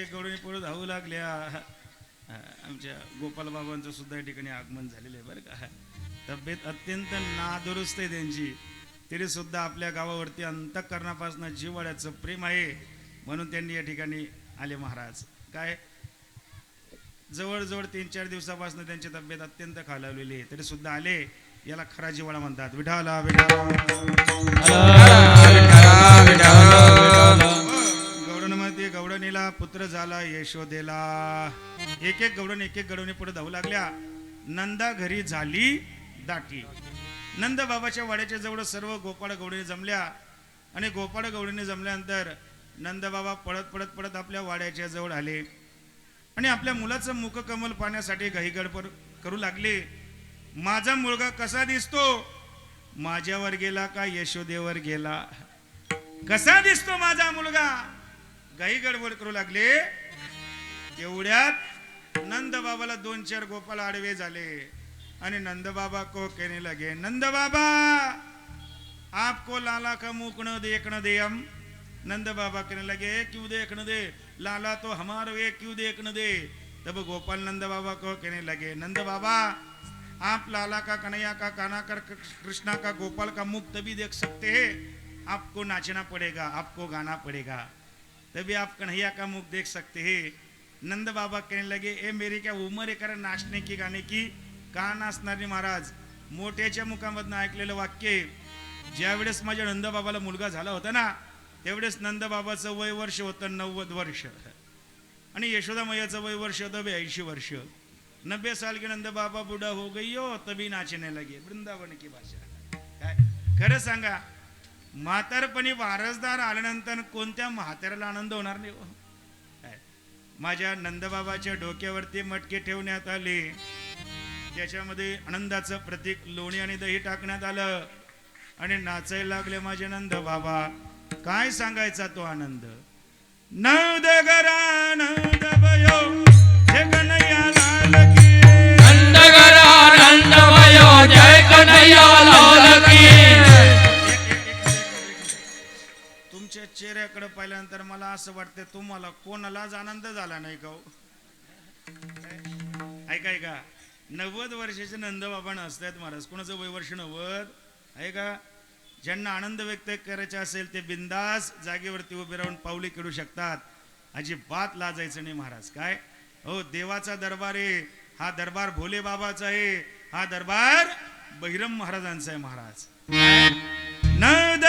एक गवडणी पुढे धावू लागल्या. आमच्या गोपाल बाबांचं सुद्धा या ठिकाणी आगमन झालेलं आहे बरं का. तब्येत अत्यंत नादुरुस्त आहे त्यांची. तरी सुद्धा आपल्या गावावरती अंतकरणापासून जिव्हाळ्याचं प्रेम आहे म्हणून त्यांनी या ठिकाणी आले महाराज. काय? जवळजवळ तीन चार दिवसापासून त्यांची तब्येत अत्यंत खालावलेली आहे. तरी सुद्धा आले याला खरा जिवाळा म्हणतात. विठाला विठाला गौडणीला पुत्र झाला यशोदेला. एक एक गौडण एक एक गडवणी पुढे धावू लागल्या. नंदा घरी झाली दाटी. नंद बाबाच्या वाड्याच्या जवळ सर्व गोपाळ गौडणी जमल्या. आणि गोपाळ गौडणी जमल्यानंतर नंद बाबा पळत पळत पळत आपल्या वाड्याच्या जवळ आले. आणि आपल्या मुलाचं मुखकमल पाहण्यासाठी घाईगडपड करू लागले. माझा मुलगा कसा दिसतो? माझ्यावर गेला का यशोदेवर गेला? कसा दिसतो माझा मुलगा? गाई गडबड करू लागले. तेवढ्यात नंद बाबाला दोन चार गोपाल आडवे झाले. आणि नंद बाबा को कहने लगे नंद बाबा आपको लाला का मुख न देखने दे हम. नंद बाबा कहने लगे क्यों देखने दे? लाला तो हमारे वे क्यों देखने दे? तब गोपाल नंद बाबा को कहने लगे नंद बाबा आप लाला का कन्हैया का काना कर कृष्णा का गोपाल का मुख तभी देख सकते हैं। आपको नाचना पड़ेगा आपको गाना पड़ेगा। तभी आप कन्हैया का मुख देख सकते हैं। नंद बाबा कहने लगे ए मेरी क्या उमर आहे कारण नाचने की गाणे की? का नाचणारे महाराज? मोठ्याच्या मुखामधनं ऐकलेलं वाक्य ज्यावेळेस माझ्या नंदबाबाला मुलगा झाला होता ना त्यावेळेस नंदबाबाचं वय वर्ष होतं नव्वद वर्ष. आणि यशोदा मैयाचं वय वर्ष होतं ब्याऐंशी वर्ष. नब्बे साल के नंद बाबा बुढ़ा हो गई हो तभी नाचने लगे. वृंदावन की भाषा. काय? खरं सांगा म्हातारपणी वारसदार आल्यानंतर कोणत्या म्हाताऱ्याला आनंद होणार नाही हो? माझ्या नंदबाबाच्या डोक्यावरती मटके ठेवण्यात आले. त्याच्यामध्ये आनंदाचं प्रतीक लोणी आणि दही टाकण्यात आलं. आणि नाचायला लागले माझे नंद बाबा काय सांगायचा तो आनंद? नंद गरा नंद भयो. जगनया लाल की. नंदगरानंद भयो. जय कन्हैया लाल तुमच्या चेहऱ्याकडे पाहिल्यानंतर मला असं वाटतं तुम्हाला कोणालाच आनंद झाला नाही का हो? ऐका ऐका. नव्वद वर्षाचे नंदबाबा नसतात महाराज. कोणाचं वय वर्ष नव्वद? आहे का ज्यांना आनंद व्यक्त करायचा असेल ते बिंदास जागेवरती उभे राहून पावली खेळू शकतात. अजिबात लाजायचं नाही महाराज. काय? हो देवाचा दरबार आहे. हा दरबार भोले बाबाचा आहे. हा दरबार बहिरम महाराजांचा आहे महाराज. नंद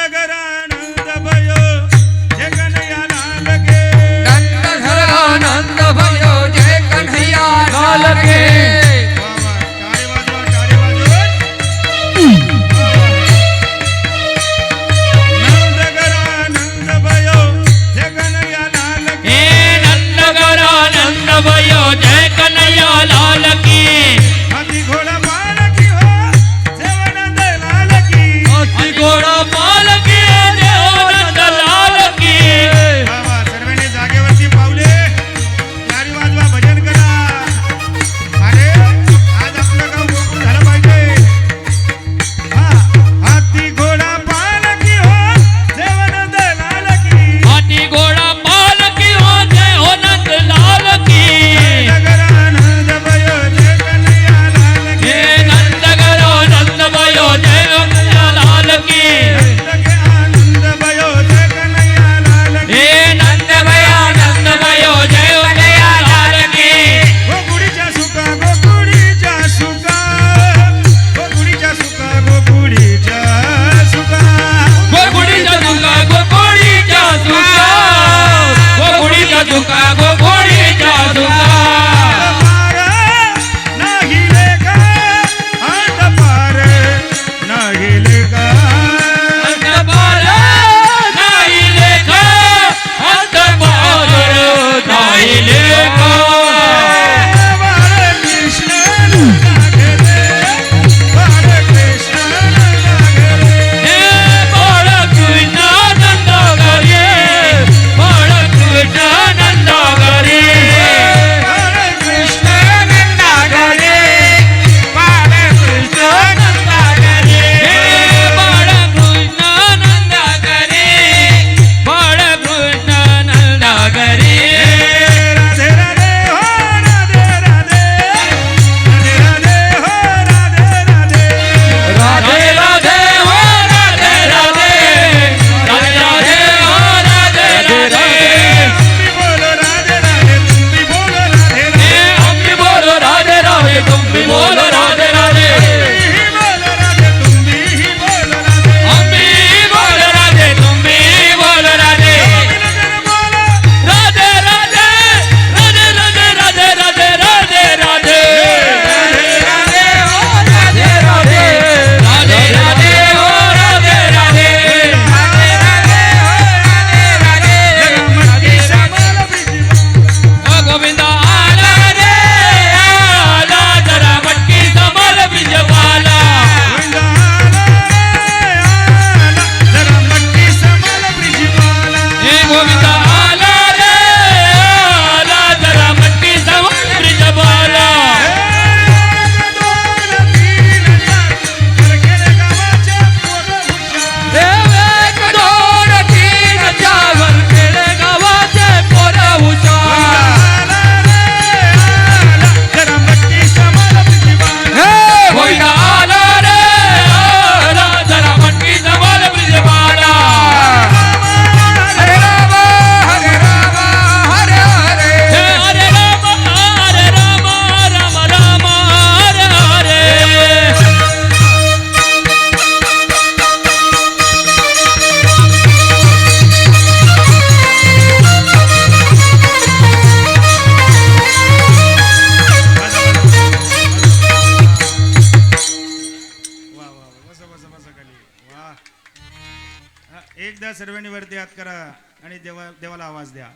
करा आणि देवा देवाला आवाज द्या.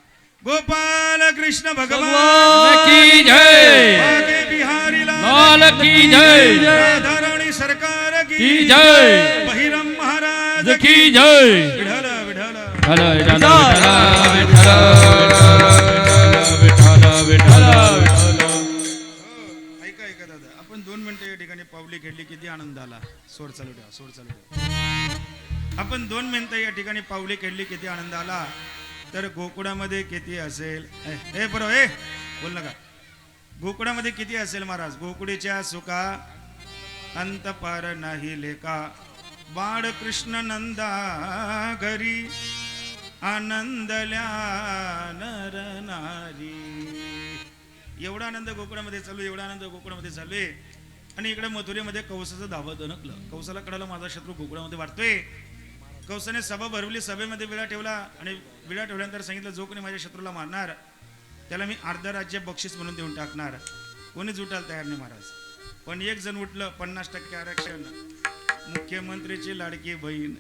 गोपाल कृष्ण भगवान. की जय. लाल की जय. राधाराणी सरकार की जय. बहिरम महाराज की जय. ऐका ऐका दादा. आपण दोन मिनिटं या ठिकाणी पावली खेळली किती आनंद आला. सोड चालू द्या सोड चालू द्या आपण दोन मिनिटं या ठिकाणी पावली खेळली किती आनंद आला. तर गोकुळामध्ये किती असेल? ए, ए बरो हे बोल नका. गोकुळामध्ये किती असेल महाराज? गोकुळीच्या सुखा अंत पार नाही लेखा बाळ कृष्ण नंदा घरी आनंदल्या नर नारी. एवढा आनंद गोकुळामध्ये चालू एवढा आनंद गोकुळामध्ये चालू आहे. आणि इकडे मथुरेमध्ये कौसाचं धावं दणकलं कौसाला कडाला माझा शत्रू गोकुळामध्ये वाढतोय. कंसाने सभा भरवली सभेमध्ये विडा ठेवला आणि विडा ठेवल्यानंतर सांगितलं जो कोणी माझ्या शत्रूला मारणार त्याला मी अर्ध राज्य बक्षीस म्हणून देऊन टाकणार. कोणीच उठायला तयार नाही महाराज. पण एक जण उठलं पन्नास टक्के आरक्षण. मुख्यमंत्रीची लाडकी बहीण.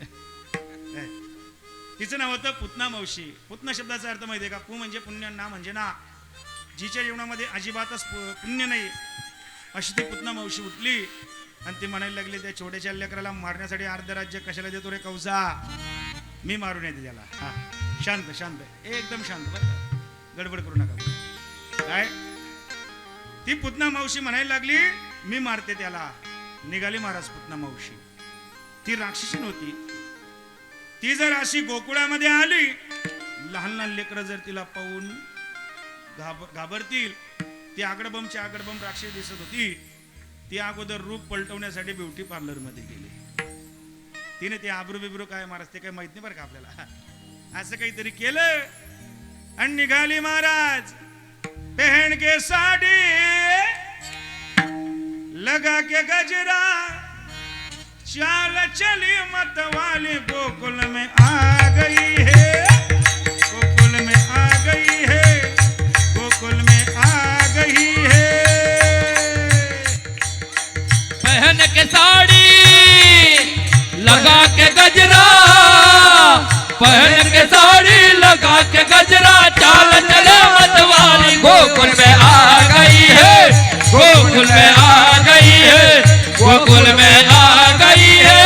तिचं नाव होतं पुतना मावशी पुतना शब्दाचा अर्थ माहिती आहे का? पु म्हणजे पुण्य ना म्हणजे ना. जिच्या जीवनामध्ये अजिबातच पु- पुण्य नाही. अशी ती पुतना मावशी उठली. आणि ती म्हणायला लागली त्या छोट्याशा लेकराला मारण्यासाठी अर्ध राज्य कशाला देतो रे कौसा? मी मारून येते त्याला. हा. शांत शांत. एकदम शांत. बरं गडबड करू नका. काय? ती पुतना मावशी म्हणायला लागली मी मारते त्याला. निघाली महाराज पुतना मावशी. ती राक्षसी नव्हती. ती जर अशी गोकुळामध्ये आली लहान लहान लेकरं जर तिला पाहून घाब घाबरतील ती आगडबमची आगडबम राक्षस दिसत होती. ती अगोदर रूप पलटवण्यासाठी ब्युटी पार्लरमध्ये गेली. तिने ते आब्रू बिब्रू काय महाराज ते काय माहीत नाही बरं का आपल्याला. असं काहीतरी केलं आणि निघाली महाराज. पहन के साडी लगा के गजरा चाल चली मतवाली गोकुल में आ गई है. पहन के साड़ी लगा के गजरा चाल चले मतवाली। गोकुल में आ गई है गोकुल में आ गई है गोकुल में आ गई है।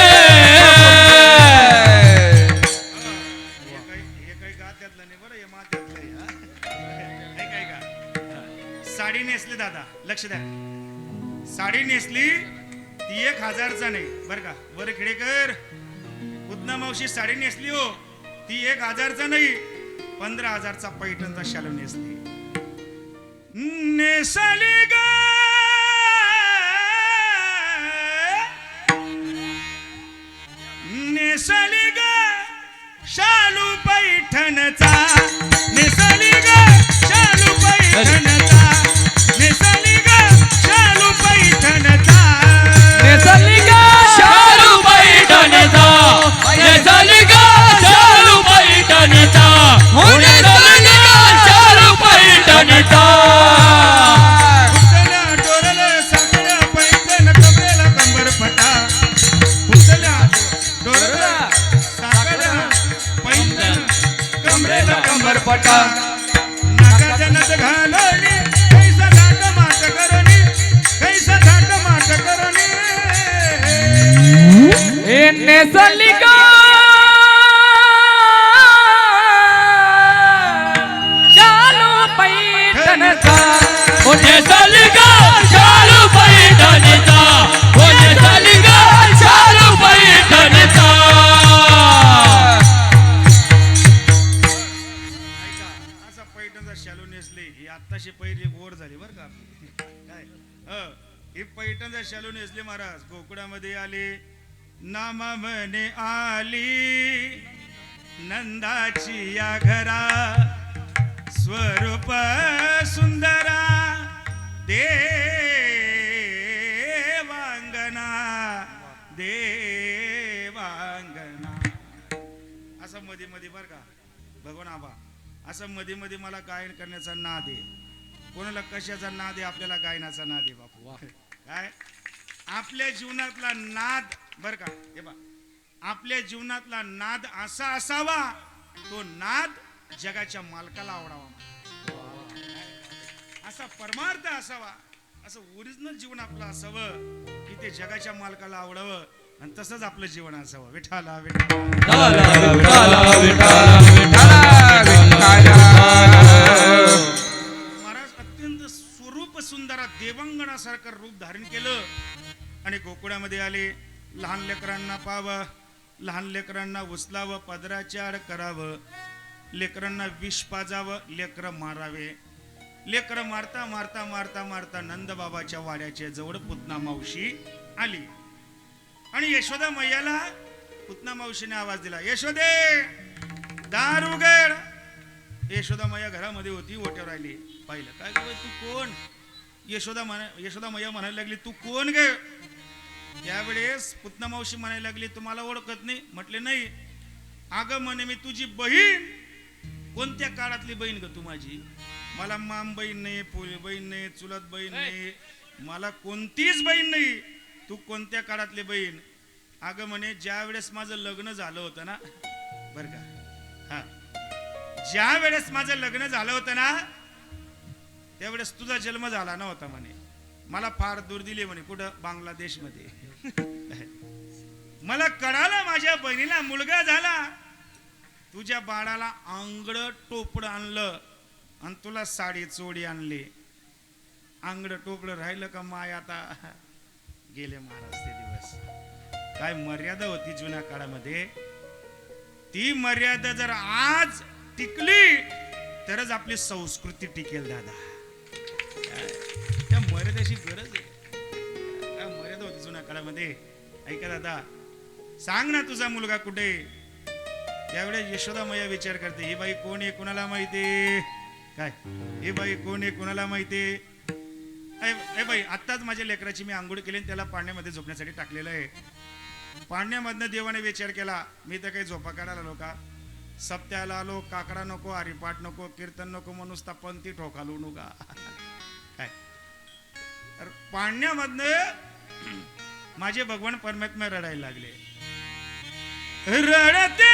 काही साडी नेसली दादा लक्ष द्या. साडी नेसली ती एक हजारचा नाही बरं का? वर खेडेकर उदना मावशी साडी नेसली हो. ती एक हजारचा नाही पंधरा हजारचा पैठणचा शालू नेसली. नेसली ग! नेसली ग! शालू पैठणचा. नेसली ग! शालू पैठणचा. ही पैठण शालू नेसले महाराज गोकुळामध्ये आले नामा म्हणे आली. नंदाची या घरा स्वरूप सुंदरा देवांगना देवांगना. असं मध्ये मध्ये बरं का भगवान आबा असं मध्ये मध्ये मला गायन करण्याचा नाद आहे. कोणाला कशाचा नाद आहे? आपल्याला गायनाचा नाद आहे बापू. काय? आपल्या जीवनातला नाद बर का हे बा आपल्या जीवनातला नाद असा असावा तो नाद जगाच्या मालकाला आवडावा असा परमार्थ असावा असं ओरिजिनल जीवन आपलं असावं की ते जगाच्या मालकाला आवडावं आणि तसंच आपलं जीवन असावं. विठाला विठाला देवांगणासारखं रूप धारण केलं आणि गोकुळामध्ये आले. लहान लेकरांना पाहावं लहान लेकरांना उचलावं पदराचार करावं. लेकरांना विष पाजावं लेकरं मारावे. लेकरं मारता मारता मारता मारता नंदबाबाच्या वाड्याच्या जवळ पुतना मावशी आली. आणि यशोदा मैयाला पुतना मावशीने आवाज दिला यशोदे दार उघड यशोदा मैया घरामध्ये होती ओट्यावर राहिली. पाहिलं काय तू कोण? यशोदा म्हणा यशोदा मैया म्हणायला लागली तू कोण गे? त्यावेळेस पुतना मावशी म्हणायला लागली तुम्हाला ओळखत नाही. म्हटले नाही. अगं म्हणे मी तुझी बहीण. कोणत्या काळातली बहीण ग तू माझी? मला माम बहीण नाही पोळी बहीण नाही चुलत बहीण नाही मला कोणतीच बहीण नाही. तू कोणत्या काळातली बहीण? अगं म्हणे ज्या वेळेस माझं लग्न झालं होतं ना बर का हा. ज्या वेळेस माझं लग्न झालं होतं ना त्यावेळेस तुझा जन्म झाला नव्हता म्हणे. मला फार दूर दिली म्हणे कुठं? बांगलादेशमध्ये. मला कळालं माझ्या बहिणीला मुलगा झाला. तुझ्या बाळाला आंगड टोपड आणलं आणि तुला साडी चोडी आणली. आंगड टोपड राहिलं का माय आता? गेले महाराज ते दिवस. काय मर्यादा होती जुन्या काळामध्ये? ती मर्यादा जर आज टिकली तरच आपली संस्कृती टिकेल दादा. त्या मर्यादेची गरज आहे. काय मर्यादा होती जुन्या काळामध्ये. ऐका दादा सांग ना तुझा मुलगा कुठे? त्यावेळेस यशोदा मैया विचार करते ही बाई कोण आहे कोणाला माहिती? काय? हे बाई कोण आहे कोणाला माहिती? ए बाई आत्ताच माझ्या लेकराची मी आंघोळ केली त्याला पाण्यामध्ये झोपण्यासाठी टाकलेलं आहे. पाण्यामधनं देवाने विचार केला मी तर काही झोपा काढायला आलो का? सप्त्याला आलो काकडा नको हरिपाठ नको कीर्तन नको मनुसता पंथी ठोकालू नका. तर पाण्यामधनं माझे भगवान परमात्मा रडायला लागले. रडते